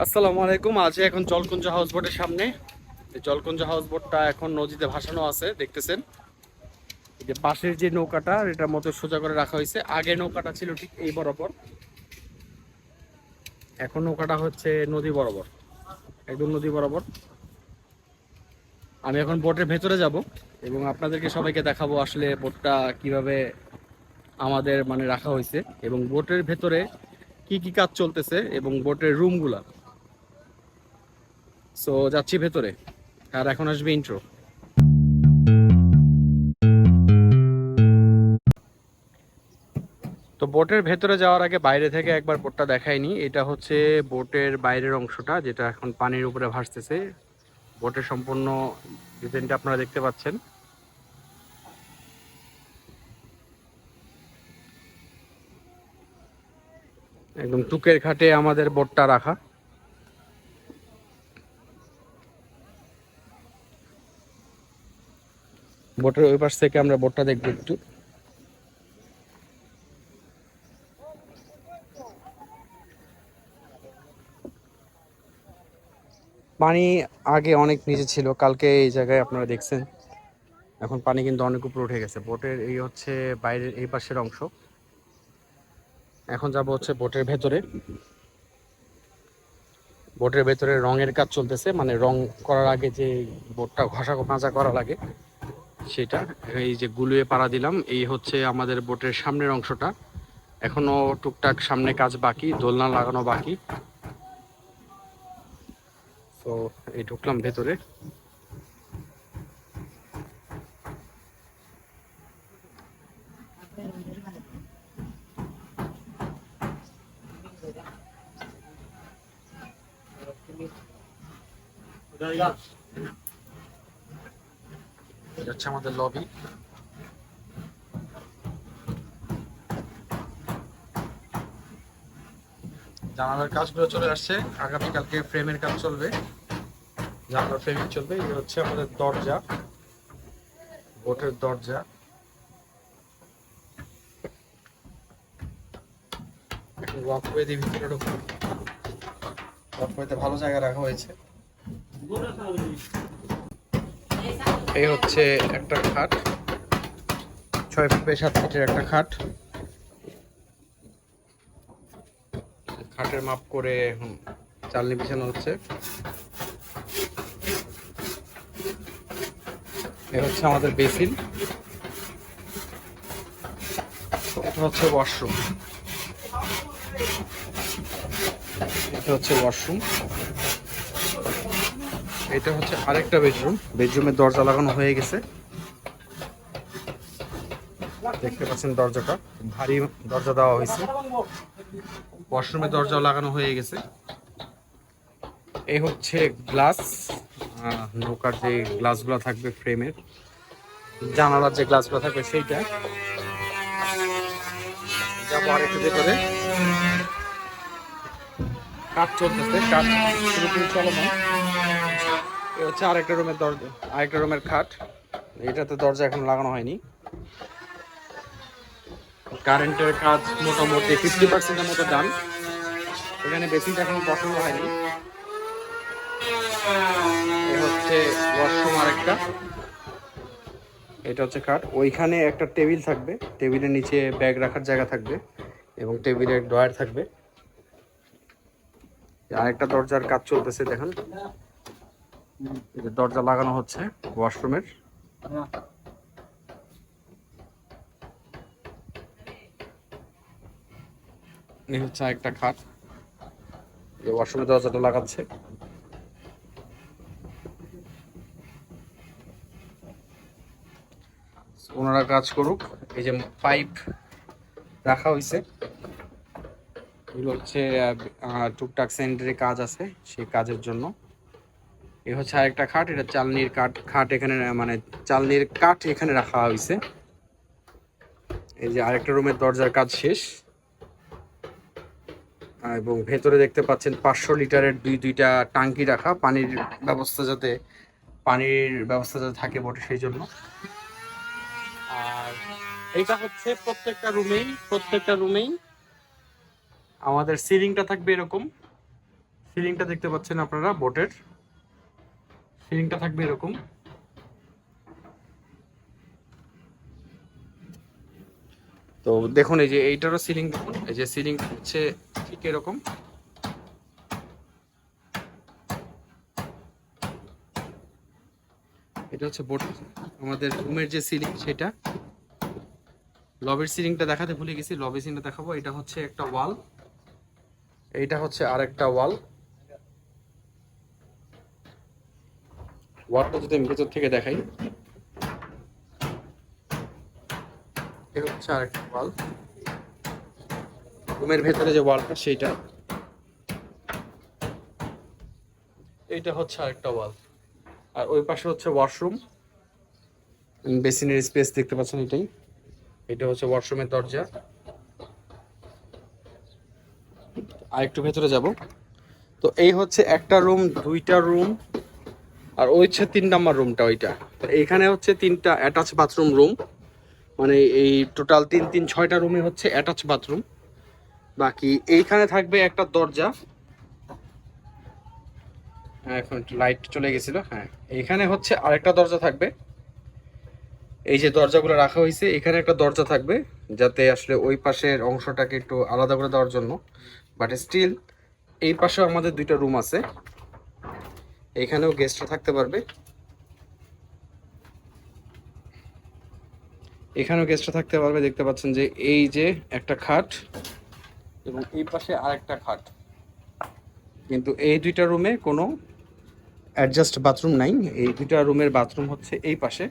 আসসালামু আলাইকুম। আজ এখন জলকুঞ্জ হাউস বোটের সামনে। জলকুঞ্জ হাউস বোটটা এখন নদীতে ভাসানো আছে, দেখতেছেন? যে পাশের যে নৌকাটা, এটার মতো সোজা করে রাখা হয়েছে। আগে নৌকাটা ছিল ঠিক এই বরাবর। এখন নৌকাটা হচ্ছে নদী বরাবর। একদম নদী বরাবর। আমি এখন বোটের ভেতরে যাব এবং আপনাদেরকে সবাইকে দেখাবো আসলে বোটটা কীভাবে আমাদের মানে রাখা হয়েছে এবং বোটের ভেতরে কি কি কাজ চলতেছে এবং বোটের রুমগুলা। সো যাচ্ছি ভেতরে। আর এখন আসবে ইন্ট্রো তো বোটের ভেতরে যাওয়ার আগে বাইরে থেকে একবার বোটটা দেখাইনি এটা হচ্ছে বোটের বাইরের অংশটা, যেটা এখন পানির উপরে ভাসতেছে। বোটের সম্পূর্ণ ডিজাইনটা আপনারা দেখতে পাচ্ছেন। একদম টুকের ঘাটে আমাদের বোটটা রাখা। বোটের ওই পাশ থেকে আমরা বোটটা দেখব একটু। পানি আগে অনেক নিচে ছিল, কালকে এই জায়গায় আপনারা দেখছেন। এখন পানি কিন্তু অনেক উপরে উঠে গেছে। বোটের এই হচ্ছে বাইরের এই পাশের অংশ। এখন যাব হচ্ছে বোটের ভেতরে। বোটের ভেতরে রঙের কাজ চলতেছে মানে রং করার আগে যে বোটটা ঘষা মাজা করা লাগে। সেটা। এই যে গুলুয়ে পাড়া দিলাম, এই হচ্ছে আমাদের বোটের সামনের অংশটা। এখনও টুকটাক সামনে কাজ বাকি, দোলনা লাগানো বাকি। তো এই ঢুকলাম ভেতরে। এটা হচ্ছে আমাদের লবি জানালার কাজগুলো চলে আসছে। আগামীকালকে ফ্রেমের কাজ চলবে। জানালার ফ্রেমিং চলবে। এই হচ্ছে আমাদের দরজা। বোটের দরজা। ওয়াকওয়ে দিয়ে ভিতরে ঢুকবো। ওয়াকওয়েতে ভালো জায়গা রাখা হয়েছে। এই হচ্ছে একটা খাট, ছয় ফুট সাত ফিটের একটা খাট। খাটের মাপ করে এখন চালনি বিছানো হচ্ছে। এ হচ্ছে আমাদের বেসিন। এটা হচ্ছে ওয়াশরুম। এটা হচ্ছে ওয়াশরুম। এটা হচ্ছে আরেকটা বেডরুম। বেডরুমের দরজা লাগানো হয়ে গেছে। দেখতে পাচ্ছেন দরজাটা। ভারী দরজা দেওয়া হয়েছে। ওয়াশরুমের দরজা লাগানো হয়ে গেছে। এই হচ্ছে গ্লাস। নৌকার যে গ্লাসগুলো থাকবে ফ্রেমের, জানালার যে গ্লাসগুলো থাকবে সেইটা। যাব আরেকটু চলতেছে, কাজ পুরোপুরি চলমান এ হচ্ছে আরেকটা রুমের দরজা, আরেকটা রুমের খাট। এটাতে দরজা এখন লাগানো হয়নি। কারেন্টের কাজ মোটামুটি ফিফটি পার্সেন্টের মতো ডান এখানে বেসিনটা এখন পছন্দ হয়নি। এ হচ্ছে ওয়াশরুম আরেকটা। এটা হচ্ছে কাঠ ওইখানে একটা টেবিল থাকবে। টেবিলের নিচে ব্যাগ রাখার জায়গা থাকবে এবং টেবিলের ড্রয়ার থাকবে। আরেকটা দরজার কাজ চলতেছে, দেখেন। দরজা লাগানো হচ্ছে ওয়াশরুমের। এই হচ্ছে একটা খাট। এই ওয়াশরুমের দরজাটা লাগাচ্ছে। ওনারা কাজ করুক। এই যে পাইপ রাখা হয়েছে এগুলো হচ্ছে টুকটাক সেন্টারে কাজ আছে সেই কাজের জন্য। এ হচ্ছে আরেকটা খাট, এটা চালনির কাঠ খাট এখানে মানে চালনির কাঠ এখানে রাখা হয়েছে এই যে আরেকটা রুমের দরজার কাজ শেষ। এবং ভেতরে দেখতে পাচ্ছেন পাঁচশো লিটারের দুই দুইটা টাঙ্কি রাখা, পানির ব্যবস্থা যাতে পানির ব্যবস্থা যাতে থাকে বটে সেই জন্য। আর এইটা হচ্ছে প্রত্যেকটা রুমেই প্রত্যেকটা রুমেই। আমাদের সিলিংটা থাকবে এরকম। সিলিংটা দেখতে পাচ্ছেন আপনারা বোটের। সিলিংটা থাকবে এরকম? তো দেখুন, এই যে এইটারও সিলিং দেখুন, এই যে সিলিং হচ্ছে ঠিক এরকম। এটা হচ্ছে বোট, আমাদের রুমের যে সিলিং সেটা। লবির সিলিংটা দেখাতে ভুলে গেছি লবি সিলিংটা দেখাবো। এটা হচ্ছে একটা ওয়াল এইটা হচ্ছে আরেকটা ওয়াল ওয়ালটা যদি আমি ভেতর থেকে দেখাই। এ হচ্ছে আরেকটা ওয়াল রুমের ভেতরে যে ওয়ালটা সেইটা। এইটা হচ্ছে আরেকটা ওয়াল আর ওই পাশে হচ্ছে ওয়াশরুম বেসিনের স্পেস দেখতে পাচ্ছেন এটাই। এটা হচ্ছে ওয়াশরুমের দরজা। আর একটু ভেতরে যাব। তো এই হচ্ছে একটা রুম দুইটা রুম আর ওই হচ্ছে তিন নাম্বার রুমটা ওইটা। তো এইখানে হচ্ছে তিনটা অ্যাটাচ বাথরুম রুম মানে এই টোটাল তিন তিন, ছয়টা রুমে হচ্ছে অ্যাটাচ বাথরুম বাকি এইখানে থাকবে একটা দরজা। হ্যাঁ এখন লাইট চলে গেছিল। হ্যাঁ এইখানে হচ্ছে আরেকটা দরজা থাকবে। এই যে দরজাগুলো রাখা হয়েছে, এখানে একটা দরজা থাকবে, যাতে আসলে ওই পাশের অংশটাকে একটু আলাদা করে দেওয়ার জন্য। বাট স্টিল এই পাশেও আমাদের দুইটা রুম আছে। এখানেও গেস্টরা থাকতে পারবে। এখানেও গেস্টরা থাকতে পারবে, দেখতে পাচ্ছেন যে এই যে একটা খাট এবং এই পাশে আরেকটা খাট। কিন্তু এই দুইটা রুমে কোনো অ্যাডজাস্ট বাথরুম নাই। এই দুইটা রুমের বাথরুম হচ্ছে এই পাশে।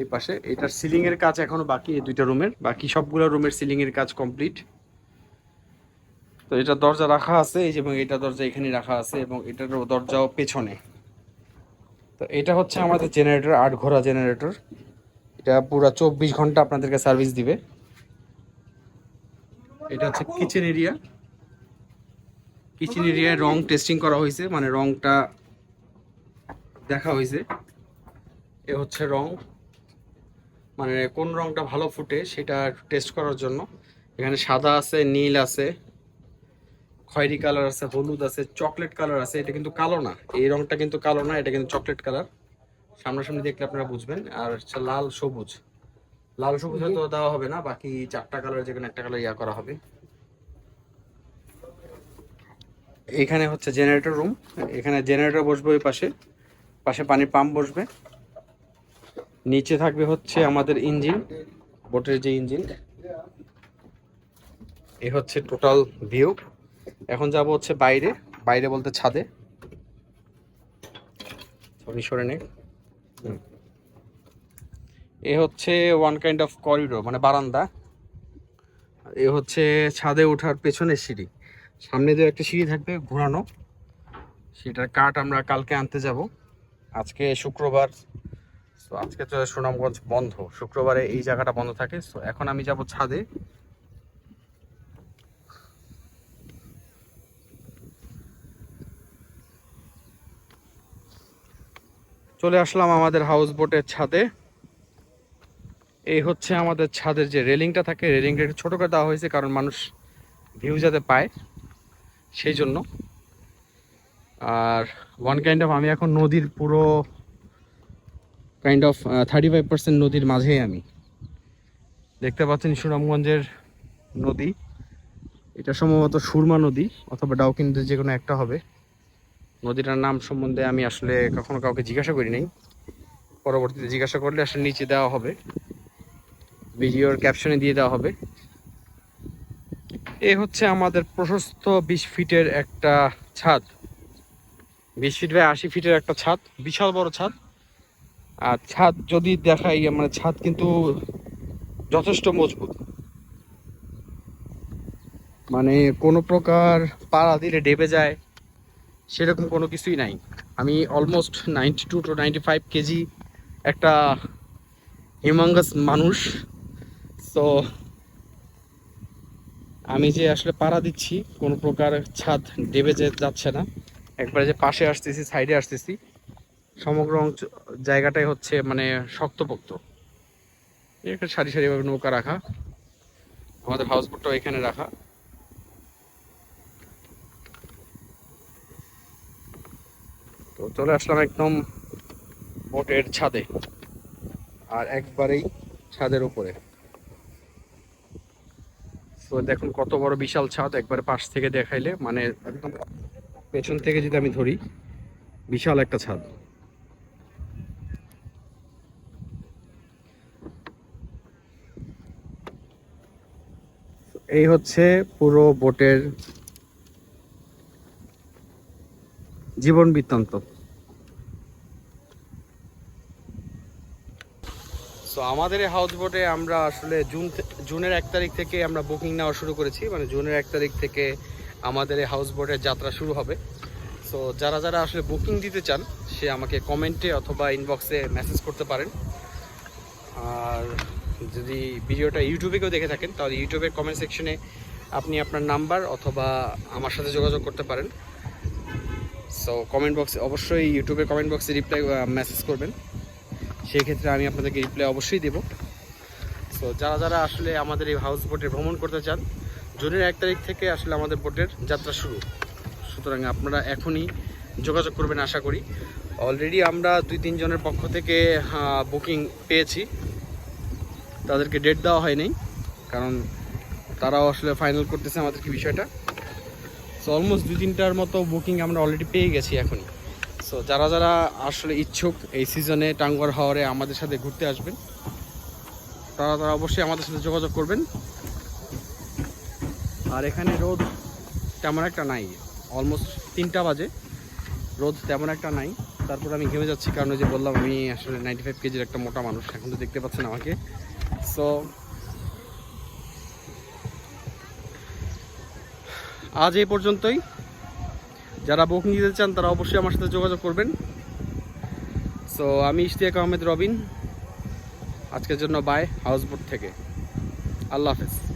এই পাশে এটার সিলিং এর কাজ এখনও বাকি, এই দুইটা রুমের বাকি সবগুলো রুমের সিলিং এর কাজ কমপ্লিট তো এটা দরজা রাখা আছে এবং এটা দরজা এখানে রাখা আছে এবং এটার দরজাও পেছনে। তো এটা হচ্ছে আমাদের জেনারেটর আট ঘোড়া জেনারেটর এটা পুরো চব্বিশ ঘণ্টা আপনাদেরকে সার্ভিস দিবে। এটা হচ্ছে কিচেন এরিয়া কিচেন এরিয়ায় রং টেস্টিং করা হয়েছে মানে রংটা দেখা হয়েছে। এ হচ্ছে রং। মানে কোন রংটা ভালো ফুটে সেটা টেস্ট করার জন্য। এখানে সাদা আছে, নীল আছে। খয়েরি কালার আছে, হলুদ আছে, চকলেট কালার আছে, এটা কিন্তু কালো না। এই রংটা কিন্তু কালো না, এটা কিন্তু চকলেট কালার। সামনাসামনি দেখলে আপনারা বুঝবেন। আর হচ্ছে লাল সবুজ। লাল সবুজ হয়তো দেওয়া হবে না, বাকি চারটা কালার যেখানে একটা কালার ইয়া করা হবে। এখানে হচ্ছে জেনারেটর রুম এখানে জেনারেটর বসবে ওই পাশে। পাশে পানির পাম্প বসবে। নিচে থাকবে হচ্ছে আমাদের ইঞ্জিন বোটের যে ইঞ্জিন এ হচ্ছে টোটাল ভিউ এখন যাব হচ্ছে বাইরে বাইরে বলতে ছাদে। সরি নে। এ হচ্ছে ওয়ান কাইন্ড অফ করিডোর মানে বারান্দা। এ হচ্ছে ছাদে ওঠার পেছনের সিঁড়ি। সামনে যে একটা সিঁড়ি থাকবে ঘোরানো, সেটার কাঠ আমরা কালকে আনতে যাব। আজকে শুক্রবার তো আজকে তো সুনামগঞ্জ বন্ধ। শুক্রবারে এই জায়গাটা বন্ধ থাকে তো এখন আমি যাব ছাদে। চলে আসলাম আমাদের হাউস বোটের ছাদে। এই হচ্ছে আমাদের ছাদের যে রেলিংটা থাকে রেলিংটা একটু ছোটো করে দেওয়া হয়েছে কারণ মানুষ ভিউ যাতে পায় সেই জন্য। আর ওয়ান কাইন্ড অফ আমি এখন নদীর পুরো kind of thirty five percent নদীর মাঝেই আমি। দেখতে পাচ্ছেন সুনামগঞ্জের নদী। এটা সম্ভবত সুরমা নদী অথবা ডাউকিন নদী যে কোনো একটা হবে। নদীটার নাম সম্বন্ধে আমি আসলে কখনো কাউকে জিজ্ঞাসা করি নাই। পরবর্তীতে জিজ্ঞাসা করলে আসলে নিচে দেওয়া হবে। ভিডিওর ক্যাপশনে দিয়ে দেওয়া হবে। এ হচ্ছে আমাদের প্রশস্ত বিশ ফিটের একটা ছাদ। বিশ ফিট বাই আশি ফিটের একটা ছাদ, বিশাল বড় ছাদ। আর ছাদ যদি দেখাই মানে ছাদ কিন্তু যথেষ্ট মজবুত। মানে কোনো প্রকার পাড়া দিলে ডেবে যায় সেরকম কোনো কিছুই নাই। আমি almost ninety two two ninety five KG একটা হিউমাঙ্গাস মানুষ। তো আমি যে আসলে পাড়া দিচ্ছি, কোনো প্রকার ছাদ ডেবে যে যাচ্ছে না। একবারে যে পাশে আসতেছি সাইডে আসতেছি। সমগ্র অঞ্চ- জায়গাটাই হচ্ছে মানে শক্তপোক্ত। একটা সারি সারিভাবে নৌকা রাখা। আমাদের হাউস বোটটাও এখানে রাখা। চলে আসলাম একদম বোটের ছাদে। আর একবারেই ছাদের উপরে। তো দেখুন কত বড় বিশাল ছাদ, একবার পাশ থেকে দেখাইলে। মানে একদম পেছন থেকে যদি আমি ধরি, বিশাল একটা ছাদ। এই হচ্ছে পুরো বোটের জীবন বৃত্তান্ত। আমাদের এই হাউস বোটে আমরা আসলে জুন জুনের এক তারিখ থেকে আমরা বুকিং নেওয়া শুরু করেছি। মানে জুনের এক তারিখ থেকে আমাদের এই হাউস বোটের যাত্রা শুরু হবে। সো যারা যারা আসলে বুকিং দিতে চান, সে আমাকে কমেন্টে অথবা ইনবক্সে মেসেজ করতে পারেন। আর যদি ভিডিওটা ইউটিউবে কেউ দেখে থাকেন, তাহলে ইউটিউবের কমেন্ট সেকশনে আপনি আপনার নাম্বার অথবা আমার সাথে যোগাযোগ করতে পারেন। সো কমেন্ট বক্সে অবশ্যই ইউটিউবের কমেন্ট বক্সে রিপ্লাই মেসেজ করবেন। সেই ক্ষেত্রে আমি আপনাদেরকে রিপ্লাই অবশ্যই দেবো। সো যারা যারা আসলে আমাদের এই হাউস বোটে ভ্রমণ করতে চান, জুনের এক তারিখ থেকে আসলে আমাদের বোটের যাত্রা শুরু। সুতরাং আপনারা এখনই যোগাযোগ করবেন আশা করি। অলরেডি আমরা দুই তিনজনের পক্ষ থেকে বুকিং পেয়েছি। তাদেরকে ডেট দেওয়া হয়নি কারণ তারাও আসলে ফাইনাল করতেছে আমাদেরকে বিষয়টা। সো অলমোস্ট দুই তিনটার মতো বুকিং আমরা অলরেডি পেয়ে গেছি এখনই। সো যারা যারা আসলে ইচ্ছুক এই সিজনে টাঙ্গর হাওয়ারে আমাদের সাথে ঘুরতে আসবেন, তারা তারা অবশ্যই আমাদের সাথে যোগাযোগ করবেন। আর এখানে রোদ তেমন একটা নাই অলমোস্ট তিনটা বাজে। রোদ তেমন একটা নাই। তারপর আমি ঘেমে যাচ্ছি, কারণ ওই যে বললাম, আমি আসলে নাইনটি ফাইভ কেজির একটা মোটা মানুষ, এখন তো দেখতে পাচ্ছেন আমাকে। সো আজ এই পর্যন্তই। যারা বুকিং দিতে চান, তারা অবশ্যই আমার সাথে যোগাযোগ করবেন। সো আমি ইশতিয়াক আহমেদ রবিন। আজকের জন্য বাই হাউসবোট থেকে। আল্লাহ হাফেজ।